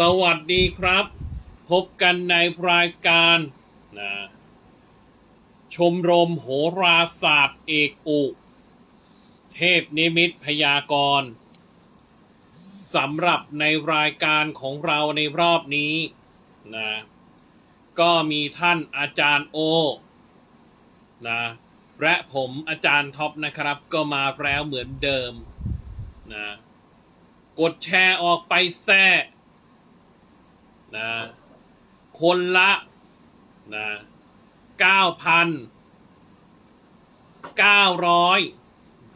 สวัสดีครับ พบกันในรายการนะชมรมโหราศาสตร์เอกอุ เทพนิมิตพยากรณ์สำหรับในรายการของเราในรอบนี้นะก็มีท่านอาจารย์โอนะและผมอาจารย์ท็อปนะครับ ก็มาแล้วเหมือนเดิมนะกดแชร์ออกไปแซ่ นะคนละนะเก้าพันเก้าร้อย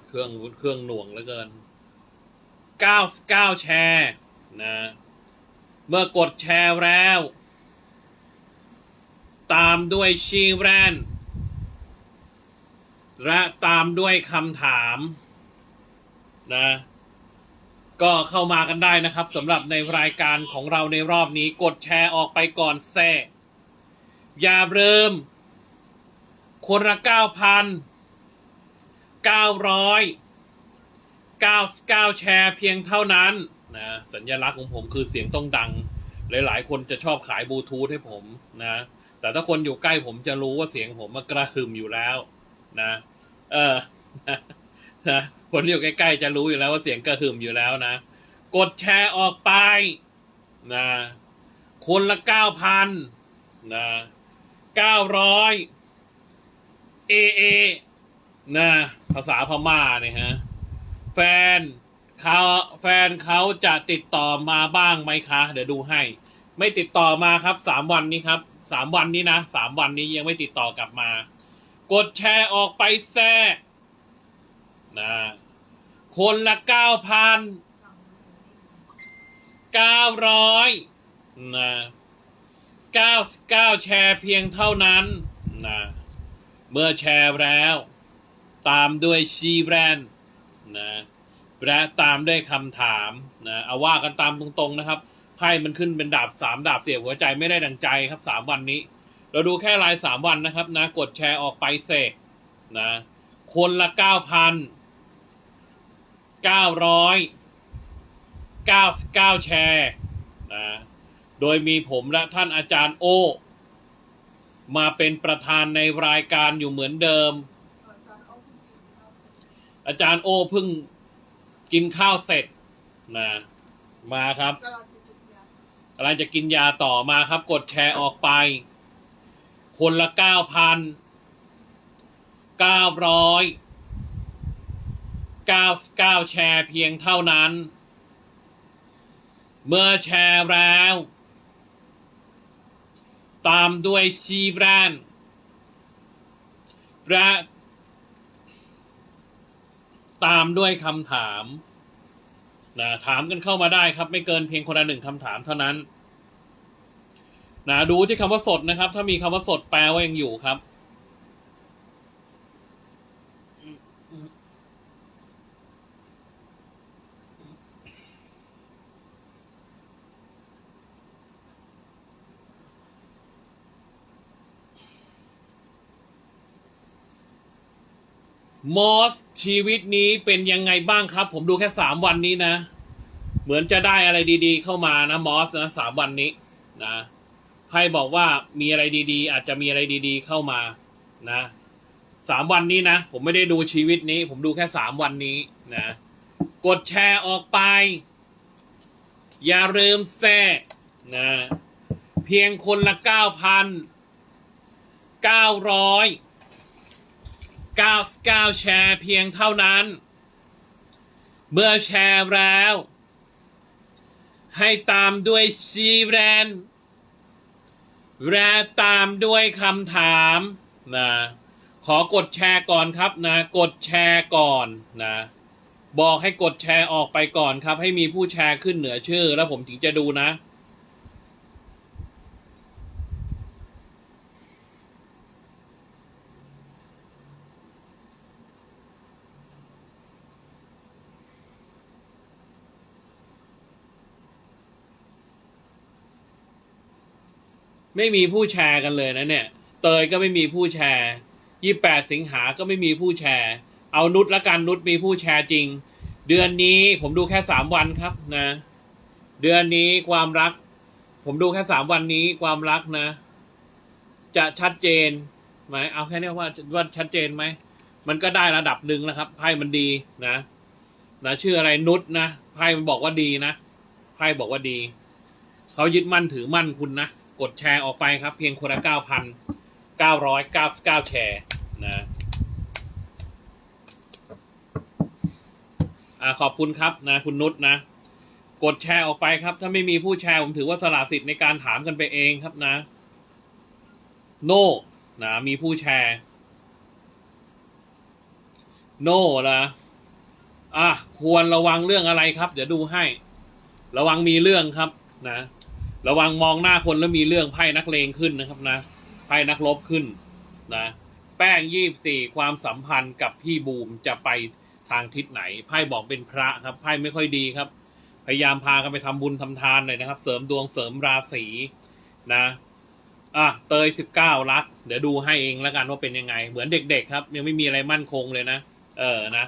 เครื่องเครื่องหน่วงเหลือเกินเก้าเก้าแชร์นะเมื่อกดแชร์แล้ว ตามด้วยชีแรนและตามด้วยคำถามนะ ก็เข้ามากันได้นะครับสำหรับในรายการของเราในรอบนี้ กดแชร์ออกไปก่อนแซ่อย่าลืมคนละเก้าพันเก้าร้อยเก้าเก้าแชร์เพียงเท่านั้นนะสัญลักษณ์ของผมคือเสียงต้องดัง หลายๆ คนจะชอบขายบลูทูธให้ผมนะ แต่ถ้าคนอยู่ใกล้ผมจะรู้ว่าเสียงผมมันกระหึ่มอยู่แล้ว นะ เออนะ คนที่อยู่ใกล้ๆจะรู้อยู่แล้วว่าเสียงกระหึ่มอยู่แล้วนะ กดแชร์ออกไปนะคนละเก้าพันนะเก้าร้อยเอเอนะภาษาพม่าเนี่ยฮะ แฟนเขาแฟนเขาจะติดต่อมาบ้างไหมคะ เดี๋ยวดูให้ ไม่ติดต่อมาครับสามวันนี้ครับสามวันนี้นะสามวันนี้ยังไม่ติดต่อกลับมา กดแชร์ออกไปแซ่ นะคนละเก้าพันเก้าร้อยนะเก้าสิบเก้าแชร์เพียงเท่านั้นนะเมื่อแชร์แล้ว ตามด้วยชีแบรนด์นะและตามด้วยคำถามนะเอาว่ากันตามตรงๆนะครับไพ่มันขึ้นเป็นดาบสามดาบเสียหัวใจไม่ได้ดังใจครับสามวันนี้ เราดูแค่รายสามวันนะครับนะ กดแชร์ออกไปเสกนะ คนละเก้าพัน เก้าร้อยเก้าเก้าแชร์นะ โดยมีผมและท่านอาจารย์โอ มาเป็นประธานในรายการอยู่เหมือนเดิม อาจารย์โอเพิ่งกินข้าวเสร็จนะมาครับกำลังจะกินยาต่อมาครับ กดแชร์ออกไป คนละเก้าพันเก้าร้อย เก้าเก้าแชร์เพียงเท่านั้น เมื่อแชร์แล้ว ตามด้วยชีแบรนด์และตามด้วยคำถามนะถามกันเข้ามาได้ครับ ไม่เกินเพียงคนละหนึ่งคำถามเท่านั้นนะดูที่คำว่าสดนะครับ ถ้ามีคำว่าสดแปลว่ายังอยู่ครับ มอสชีวิตนี้เป็นยังไงบ้างครับ ผมดูแค่สามวันนี้นะ เหมือนจะได้อะไรดีๆ เข้ามานะมอสนะสามวันนี้นะไพ่บอกว่ามีอะไรดีๆ อาจจะมีอะไรดีๆ เข้ามานะสามวันนี้นะ ผมไม่ได้ดูชีวิตนี้ ผมดูแค่สามวันนี้นะกดแชร์ออกไป อย่าลืมแซ่นะเพียงคนละเก้าพันเก้าร้อย 99 แชร์เพียงเท่านั้น เมื่อแชร์แล้ว ให้ตามด้วยชีแรนและตามด้วยคำถามนะขอกดแชร์ก่อนครับนะ กดแชร์ก่อนนะ บอกให้กดแชร์ออกไปก่อนครับ ให้มีผู้แชร์ขึ้นเหนือชื่อ แล้วผมถึงจะดูนะ ไม่มีผู้แชร์กันเลยนะเนี่ย เตยก็ไม่มีผู้แชร์ยี่แปดสิงหาก็ไม่มีผู้แชร์ เอานุชละกันนุชมีผู้แชร์จริง เดือนนี้ผมดูแค่สามวันครับนะ เดือนนี้ความรัก ผมดูแค่สามวันนี้ความรักนะ จะชัดเจนไหมเอาแค่นี้ว่าว่าชัดเจนไหมมันก็ได้ระดับหนึ่งแล้วครับไพ่มันดีนะนะชื่ออะไรนุชนะไพ่มันบอกว่าดีนะไพ่บอกว่าดี เขายึดมั่นถือมั่นคุณนะ กดแชร์ออกไปครับ เพียงคนละเก้าพันเก้าร้อยเก้าสิบเก้าแชร์นะอ่าขอบคุณครับนะคุณนุชนะ กดแชร์ออกไปครับ ถ้าไม่มีผู้แชร์ผมถือว่าสละสิทธิ์ในการถามกันไปเองครับนะ โน่นะมีผู้แชร์ โน่ละอะควรระวังเรื่องอะไรครับ เดี๋ยวดูให้ ระวังมีเรื่องครับนะ ระวังมองหน้าคนแล้วมีเรื่องไพ่นักเลงขึ้นนะครับนะไพ่นักลบขึ้นนะแป้งยี่สี่ความสัมพันธ์กับพี่บูมจะไปทางทิศไหนไพ่บอกเป็นพระครับไพ่ไม่ค่อยดีครับ พยายามพากันไปทำบุญทำทานหน่อยนะครับ เสริมดวงเสริมราศีนะอะเตยสิบเก้ารัก เดี๋ยวดูให้เองแล้วกันว่าเป็นยังไง เหมือนเด็ก ๆ ครับ ยังไม่มีอะไรมั่นคงเลยนะ เออนะ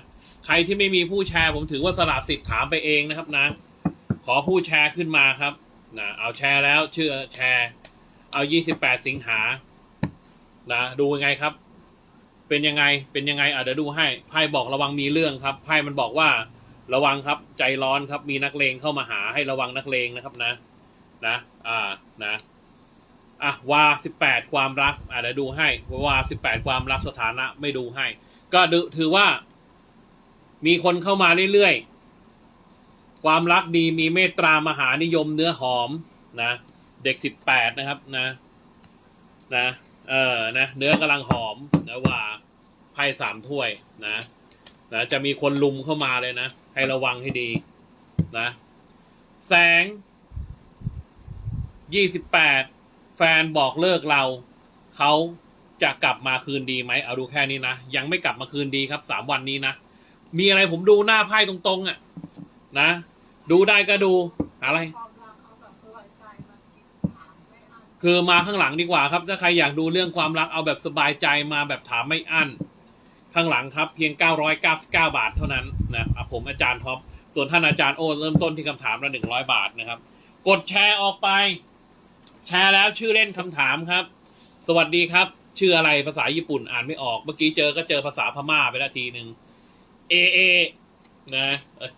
ใครที่ไม่มีผู้แชร์ผมถือว่าสละสิทธิ์ถามไปเองนะครับนะ ขอผู้แชร์ขึ้นมาครับ นะเอาแชร์แล้วเชื่อแชร์ เอายี่สิบแปดสิงหานะดูยังไงครับ เป็นยังไงเป็นยังไงอะเดี๋ยวดูให้ไพ่บอกระวังมีเรื่องครับไพ่มันบอกว่าระวังครับ ใจร้อนครับมีนักเลงเข้ามาหาให้ระวังนักเลงนะครับนะ นะ อ่านะอะวาสิบแปดความรักอะเดี๋ยวดูให้วาสิบแปดความรักสถานะไม่ดูให้ ก็ถือว่า มีคนเข้ามาเรื่อยๆ ความรักดีมีเมตตามหานิยมเนื้อหอมนะ เด็กสิบแปดนะครับนะ นะเออนะเนื้อกำลังหอมนะว่าไพ่สามถ้วยนะนะจะมีคนลุมเข้ามาเลยนะ ให้ระวังให้ดีนะ แสงยี่สิบแปดแฟนบอกเลิกเราเขาจะกลับมาคืนดีไหมเอาดูแค่นี้นะ ยังไม่กลับมาคืนดีครับสามวันนี้นะ มีอะไรผมดูหน้าไพ่ตรงๆอะนะ ดูได้ก็ดู อะไร คือมาข้างหลังดีกว่าครับ ถ้าใครอยากดูเรื่องความรักเอาแบบสบายใจมาแบบถามไม่อั้น ข้างหลังครับ เพียง 999 บาทเท่านั้นนะผมอาจารย์ท็อป ส่วนท่านอาจารย์โอ้เริ่มต้นที่คำถามละ100 บาทนะครับ กดแชร์ออกไป แชร์แล้วชื่อเล่นคำถามครับ สวัสดีครับ ชื่ออะไรภาษาญี่ปุ่นอ่านไม่ออก เมื่อกี้เจอก็เจอภาษาพม่าไปล้วทีหนึ่งเอเอนะเอ้ย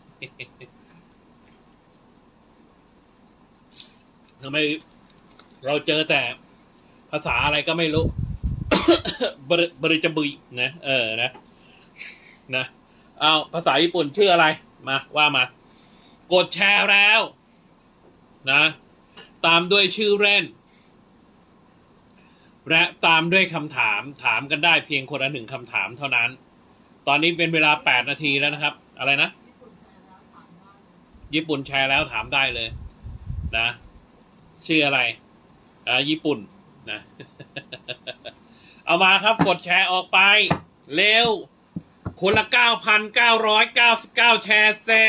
ทำไมเราเจอแต่ภาษาอะไรก็ไม่รู้บริบริจบุยนะ เออนะ นะเอาภาษาญี่ปุ่นชื่ออะไร มาว่ามา กดแชร์แล้ว นะ ตามด้วยชื่อเล่น และตามด้วยคำถาม ถามกันได้เพียงคนละหนึ่งคำถามเท่านั้น ตอนนี้เป็นเวลาแปดนาทีแล้วนะครับ อะไรนะ ญี่ปุ่นแชร์แล้วถามได้เลย นะ ชื่ออะไรอ่าญี่ปุ่นนะ เอามาครับกดแชร์ออกไป เร็ว คนละเก้าพันเก้าร้อยเก้าสิบเก้าแชร์แซ่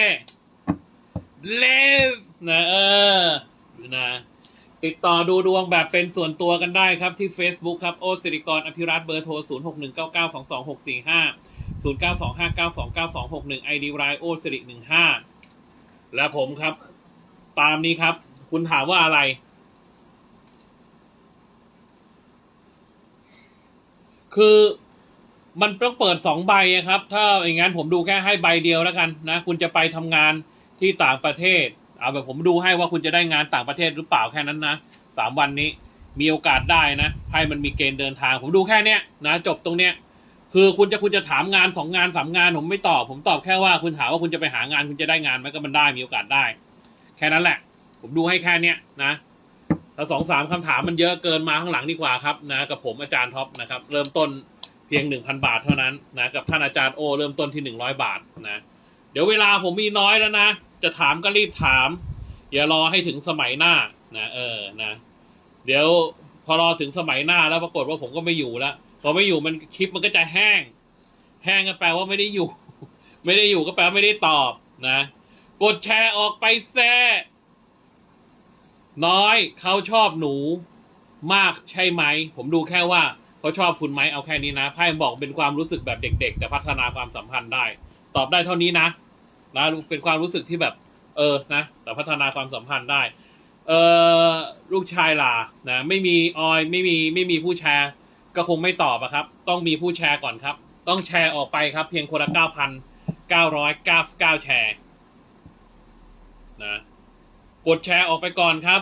เร็วนะเออนะติดต่อดูดวงแบบเป็นส่วนตัวกันได้ครับที่ Facebook ครับ โอสิริกรอภิรัตเบอร์โทร 0 6 1 9 9 2 2 6 4 5 0 9 2 5 9 2 9 2 6 1 ID รายโอสิริ15 และผมครับ ตามนี้ครับ คุณถามว่าอะไร คือมันต้องเปิดสองใบครับ ถ้าอย่างนั้นผมดูแค่ให้ใบเดียวแล้วกันนะ คุณจะไปทำงานที่ต่างประเทศ เอาแบบผมดูให้ว่าคุณจะได้งานต่างประเทศหรือเปล่าแค่นั้นนะสามวันนี้มีโอกาสได้นะไพ่มันมีเกณฑ์เดินทาง ผมดูแค่เนี้ยนะจบตรงเนี้ยคือคุณจะคุณจะถามงานสองงานสามงาน ผมไม่ตอบ ผมตอบแค่ว่าคุณถามว่าคุณจะไปหางานคุณจะได้งานไหมก็มันได้มีโอกาสได้ แค่นั้นแหละ ผมดูให้แค่เนี้ยนะ ถ้าสองสามคำถามมันเยอะเกินมาข้างหลังดีกว่าครับนะกับผมอาจารย์ท็อปนะครับเริ่มต้นเพียงหนึ่งพันบาทเท่านั้นนะกับท่านอาจารย์โอ เริ่มต้นที่หนึ่งร้อยบาทนะเดี๋ยวเวลาผมมีน้อยแล้วนะ จะถามก็รีบถาม อย่ารอให้ถึงสมัยหน้านะเออนะเดี๋ยวพอรอถึงสมัยหน้าแล้วปรากฏว่าผมก็ไม่อยู่แล้วพอไม่อยู่มันคลิปมันก็จะแห้ง แห้งก็แปลว่าไม่ได้อยู่ ไม่ได้อยู่ก็แปลว่าไม่ได้ตอบนะ กดแชร์ออกไปแซ่ น้อยเขาชอบหนูมากใช่ไหม ผมดูแค่ว่าเขาชอบคุณไหมเอาแค่นี้นะไพ่บอกเป็นความรู้สึกแบบเด็ก ๆ แต่พัฒนาความสัมพันธ์ได้ ตอบได้เท่านี้นะนะเป็นความรู้สึกที่แบบ เออนะ แต่พัฒนาความสัมพันธ์ได้ เออลูกชายล่ะนะไม่มีออยไม่มีไม่มีผู้แชร์ ก็คงไม่ตอบอะครับ ต้องมีผู้แชร์ก่อนครับ ต้องแชร์ออกไปครับ เพียงคนละเก้าพันเก้าร้อยเก้าเก้าแชร์นะ กดแชร์ออกไปก่อนครับ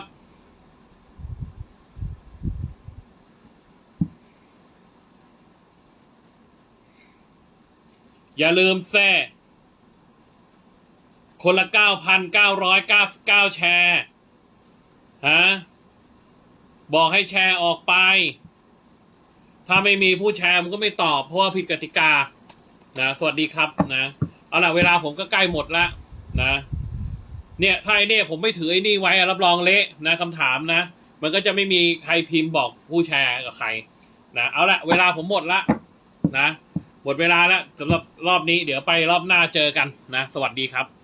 อย่าลืมแซ่คนละเก้าพันเก้าร้อยเก้าเก้าแชร์ ฮะ บอกให้แชร์ออกไป ถ้าไม่มีผู้แชร์มันก็ไม่ตอบ เพราะว่าผิดกติกา นะ สวัสดีครับนะ เอาล่ะ เวลาผมก็ใกล้หมดละนะ เนี่ยถ้าไอ้เนี่ยผมไม่ถือไอ้นี่ไว้อะรับรองเละนะคำถามนะ มันก็จะไม่มีใครพิมพ์บอกผู้แชร์กับใครนะเอาละเวลาผมหมดละนะหมดเวลาแล้วสำหรับรอบนี้เดี๋ยวไปรอบหน้าเจอกันนะ สวัสดีครับ